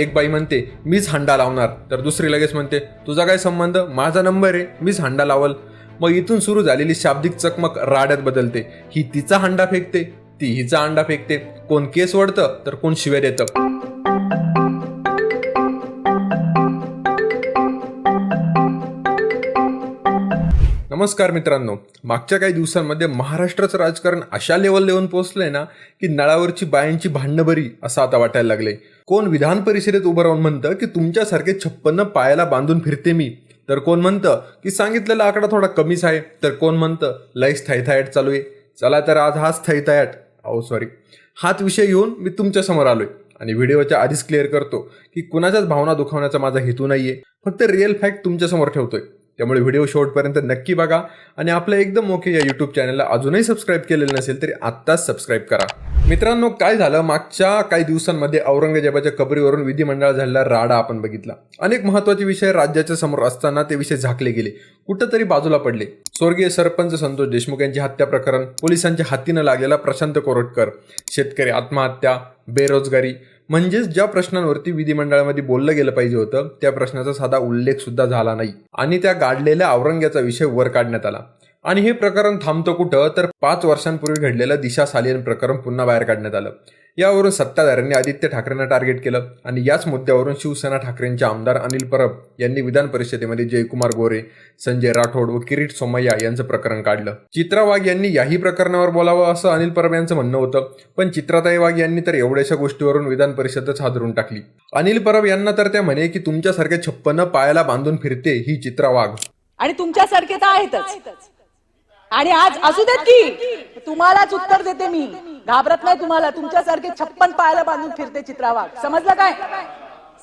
एक बाई म्हणते मीच हंडा लावणार. तर दुसरी लगेच म्हणते तुझा काय संबंध? माझा नंबर आहे मीच हंडा लावल. मग इथून सुरू झालेली शाब्दिक चकमक राड्यात बदलते. ही तिचा हंडा फेकते ती हिचा अंडा फेकते. कोण केस वडतं तर कोण शिव्या देतं. नमस्कार मित्रांनो. मागच्या काही दिवसांमध्ये महाराष्ट्राचं राजकारण अशा लेवल येऊन पोहोचलंय ना की नळावरची बायांची भांडणभरी असं आता वाटायला लागले कोण विधान परिषदेत उभं राहून म्हणतं की तुमच्यासारखे छप्पन्न पायाला बांधून फिरते मी. तर कोण म्हणतं की सांगितलेला आकडा थोडा कमीच आहे. तर कोण म्हणतं लय थैथायट चालू आहे. चला तर आज हाच थैथायट अहो सॉरी हाच विषय घेऊन मी तुमच्यासमोर आलोय. आणि व्हिडिओच्या आधीच क्लिअर करतो की कुणाच्याच भावना दुखावण्याचा माझा हेतू नाहीये. फक्त रिअल फॅक्ट तुमच्यासमोर ठेवतोय. त्यामुळे व्हिडिओ शेवटपर्यंत नक्की बघा. आणि आपल्या एकदम ओके या यूट्यूब चॅनलला अजूनही सबस्क्राईब केलेलं नसेल तरी आत्ताच सबस्क्राईब करा. मित्रांनो काय झालं? मागच्या काही दिवसांमध्ये औरंगजेबाच्या कबरीवरून विधिमंडळ झालेला राडा आपण बघितला. अनेक महत्त्वाचे विषय राज्याच्या समोर असताना ते विषय झाकले गेले. कुठंतरी बाजूला पडले. स्वर्गीय सरपंच संतोष देशमुख यांची हत्या प्रकरण पोलिसांच्या हातीनं लागलेला प्रशांत कोरटकर. शेतकरी आत्महत्या बेरोजगारी म्हणजेच ज्या प्रश्नांवरती विधिमंडळामध्ये बोललं गेलं पाहिजे होतं त्या प्रश्नाचा साधा उल्लेख सुद्धा झाला नाही. आणि त्या गाडलेल्या औरंग्याचा विषय वर काढण्यात आला. आणि हे प्रकरण थांबतं कुठं तर पाच वर्षांपूर्वी घडलेलं दिशा सालियन प्रकरण पुन्हा बाहेर काढण्यात आलं. यावरून सत्ताधाऱ्यांनी आदित्य ठाकरेंना टार्गेट केलं आणि याच मुद्द्यावरून शिवसेना ठाकरेंचे आमदार अनिल परब यांनी विधान परिषदेमध्ये जयकुमार गोरे संजय राठोड व किरीट सोमय्या यांचं प्रकरण काढलं. चित्रा वाघ यांनी याही प्रकरणावर बोलावं असं अनिल परब यांचं म्हणणं होतं पण चित्राताई वाघ यांनी तर एवढ्याशा गोष्टीवरून विधान परिषदच हादरून टाकली. अनिल परब यांना तर त्या म्हणे की तुमच्यासारखे छप्पन पायाला बांधून फिरते ही चित्रा वाघ. आणि तुमच्यासारखे तर आहेतच. आणि आज असू देत की तुम्हालाच उत्तर देते मी. घाबरत नाही तुम्हाला? तुमच्यासारखे छप्पन पायाला बांधून फिरते चित्रावाघ. समजलं काय?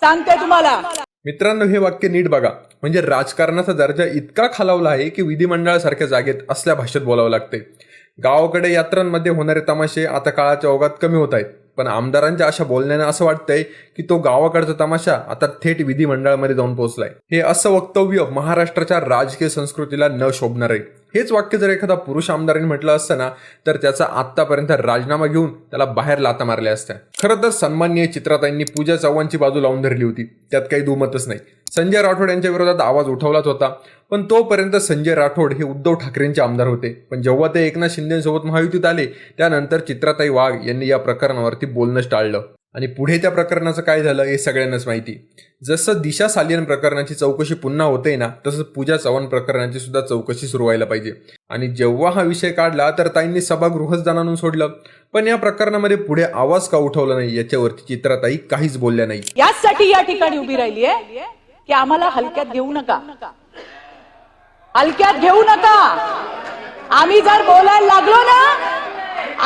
सांगते तुम्हाला. मित्रांनो हे वाक्य नीट बघा. म्हणजे राजकारणाचा दर्जा इतका खालावला आहे की विधिमंडळासारख्या जागेत असल्या भाषेत बोलावं लागते. गावाकडे यात्रांमध्ये होणारे तमाशे आता काळाच्या ओघात कमी होत आहेत. पण आमदारांच्या अशा बोलण्यानं असं वाटतंय की तो गावाकडचा तमाशा आता थेट विधिमंडळामध्ये जाऊन पोहोचलाय. हे असं वक्तव्य महाराष्ट्राच्या राजकीय संस्कृतीला न शोभणार आहे. हेच वाक्य जर एखादा पुरुष आमदारांनी म्हटलं असतं ना तर त्याचा आत्तापर्यंत राजीनामा घेऊन त्याला बाहेर लाता मारल्या असत्या. खरं तर सन्माननीय चित्राताईंनी पूजा चव्हाणची बाजू लावून धरली होती. त्यात काही दुमतच नाही. संजय राठोड यांच्या विरोधात आवाज उठवलाच होता. पण तोपर्यंत संजय राठोड हे उद्धव ठाकरेंचे आमदार होते. पण जेव्हा ते एकनाथ शिंदेसोबत महायुतीत आले त्यानंतर चित्राताई वाघ यांनी या प्रकरणावरती बोलणंच टाळलं. आणि पुढे त्या प्रकरणाचं काय झालं हे सगळ्यांनाच माहिती. जसं दिशा सालियन प्रकरणाची चौकशी पुन्हा होते ना तसंच पूजा चव्हाण प्रकरणाची सुद्धा चौकशी सुरू व्हायला पाहिजे. आणि जेव्हा हा विषय काढला तर ताईंनी सभागृहच जाणून सोडलं. पण या प्रकरणामध्ये पुढे आवाज का उठवला नाही याच्यावरती चित्राताई काहीच बोलल्या नाही याचसाठी या ठिकाणी उभी राहिली आहे की आम्हाला हलक्यात घेऊ नका. हलक्यात घेऊ नका. आम्ही जर बोलायला लागलो ना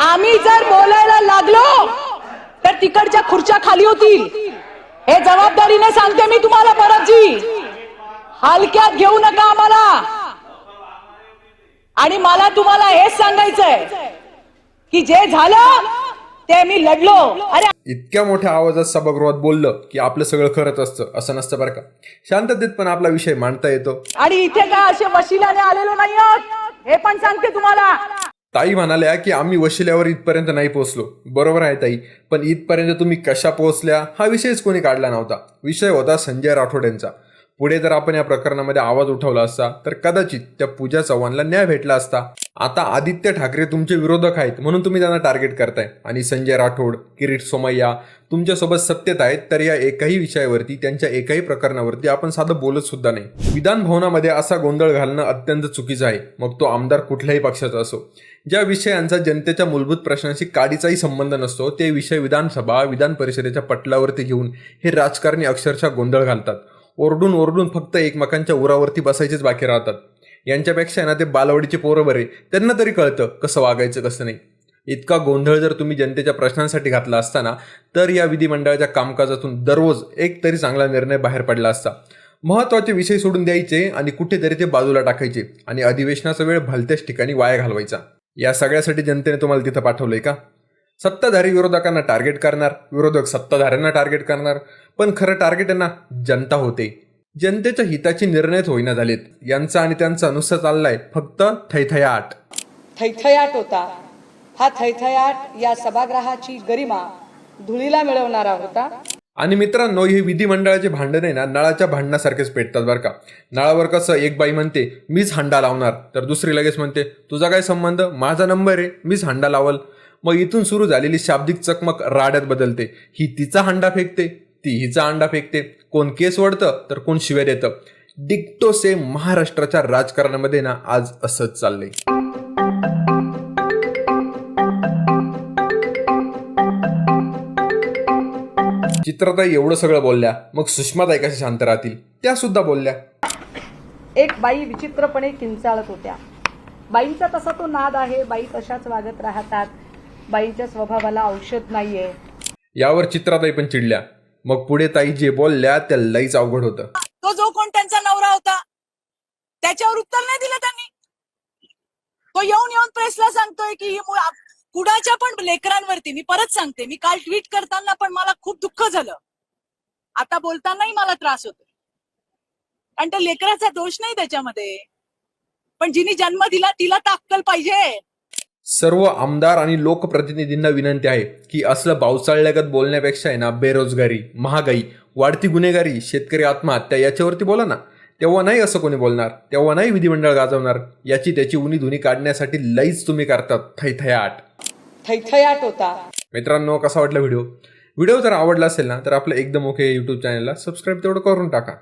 आम्ही जर बोलायला लागलो तर तिकडच्या खुर्च्या खाली होतील. हे जबाबदारीने सांगते मी तुम्हाला परतजी हलक्यात घेऊ नका आम्हाला. आणि मला तुम्हाला हेच सांगायचंय की जे झालं ते मी लढलो. अरे इतक्या मोठ्या आवाजात सभागृहात बोललं की आपलं सगळं खरंच असतं असं नसतं बरं का? शांततेत पण आपला विषय मांडता येतो. आणि इथे काय असे वशिलाने आलेलो नाही आहोत हे पण सांगते तुम्हाला. ताई म्हणाल्या की आम्ही वशिल्यावर इथपर्यंत नाही पोहोचलो. बरोबर आहे ताई पण इथपर्यंत तुम्ही कशा पोहोचल्या हा विषयच कोणी काढला नव्हता. विषय होता संजय राठोड यांचा. पुढे जर आपण या प्रकरणामध्ये आवाज उठवला असता तर कदाचित त्या पूजा चव्हाणला न्याय भेटला असता. आता आदित्य ठाकरे तुमचे विरोधक आहेत म्हणून तुम्ही त्यांना टार्गेट करताय. आणि संजय राठोड किरीट सोमय्या तुमच्यासोबत सत्तेत आहेत तर या एकाही विषयावरती त्यांच्या एकाही प्रकरणावरती आपण साधं बोलत सुद्धा नाही. विधान भवनामध्ये असा गोंधळ घालणं अत्यंत चुकीचं आहे. मग तो आमदार कुठल्याही पक्षाचा असो. ज्या विषयांचा जनतेच्या मूलभूत प्रश्नांशी काडीचाही संबंध नसतो ते विषय विधानसभा विधान परिषदेच्या पटलावरती घेऊन हे राजकारणी अक्षरशः गोंधळ घालतात. ओरडून ओरडून फक्त एकमेकांच्या उरावरती बसायचेच बाकी राहतात. यांच्यापेक्षा ना ते बालवडीचे पोरं बरे. त्यांना तरी कळतं कसं वागायचं कसं नाही. इतका गोंधळ जर तुम्ही जनतेच्या प्रश्नांसाठी घातला असताना तर या विधिमंडळाच्या कामकाजातून दररोज एक तरी चांगला निर्णय बाहेर पडला असता. महत्त्वाचे विषय सोडून द्यायचे आणि कुठेतरी ते बाजूला टाकायचे आणि अधिवेशनाचा वेळ भलत्याच ठिकाणी वाया घालवायचा. या सगळ्यासाठी जनतेने तुम्हाला तिथं पाठवलंय का? सत्ताधारी विरोधकांना टार्गेट करणार विरोधक सत्ताधाऱ्यांना टार्गेट करणार. पण खरं टार्गेट आहे ना जनता होते. जनतेच्या हिताचे निर्णयच होईना झालेत. यांचा आणि त्यांचा नुसतं चाललाय फक्त थैथयाट. थैथयाट होता. हा थैथयाट या सभागृहाची गरिमा धुळीला मिळवणारा होता. आणि मित्रांनो हे विधिमंडळाचे भांडण आहे ना नळाच्या भांडणासारखेच पेटतात बरं का. नळावर कसं एक बाई म्हणते मीच हांडा लावणार. तर दुसरी लगेच म्हणते तुझा काय संबंध? माझा नंबर आहे मीच हांडा लावल. मग इथून सुरू झालेली शाब्दिक चकमक राड्यात बदलते. ही तिचा हंडा फेकते ती हिचा अंडा फेकते. कोण केस वडतं तर कोण शिव्या देतं. डिक्टो सेम महाराष्ट्राच्या राजकारणामध्ये ना आज असंच चाललंय. चित्रताई एवढं सगळं बोलल्या मग सुषमाताई कशा शांत राहतील? त्या सुद्धा बोलल्या. एक बाई विचित्रपणे किंचाळत होत्या. बाईंचा तसा तो नाद आहे बाई तशाच वागत राहतात. बाईंच्या स्वभावाला औषध नाहीये. यावर चित्राताई पण चिडल्या. मग पुढे ताई जे बोलल्या त्या लईच अवघड होतं. तो जो कोण त्यांचा नवरा होता त्याच्यावर उत्तर नाही दिलं त्यांनी. तो येऊन येऊन प्रेसला सांगतोय की ही मु- आप- कुणाच्या पण लेकरांवरती मी परत सांगते मी काल ट्विट करताना पण मला खूप दुःख झालं. आता बोलतानाही मला त्रास होतो कारण त्या लेकराचा दोष नाही त्याच्यामध्ये. पण जिने जन्म दिला तिला ताक्कल पाहिजे. सर्व आमदार आणि लोकप्रतिनिधींना विनंती आहे की असलं पावसाळ्यागत बोलण्यापेक्षा आहे ना बेरोजगारी महागाई वाढती गुन्हेगारी शेतकरी आत्महत्या याच्यावरती बोला ना. तेव्हा नाही असं कोणी बोलणार तेव्हा नाही विधिमंडळ गाजवणार याची त्याची उनी धुनी काढण्यासाठी लईच तुम्ही करतात. थैथयाट. थैथयाट होता. मित्रांनो कसा वाटला व्हिडिओ? व्हिडिओ जर आवडला असेल ना तर आपलं एकदम ओके यूट्यूब चॅनलला सबस्क्राईब तेवढं करून टाका.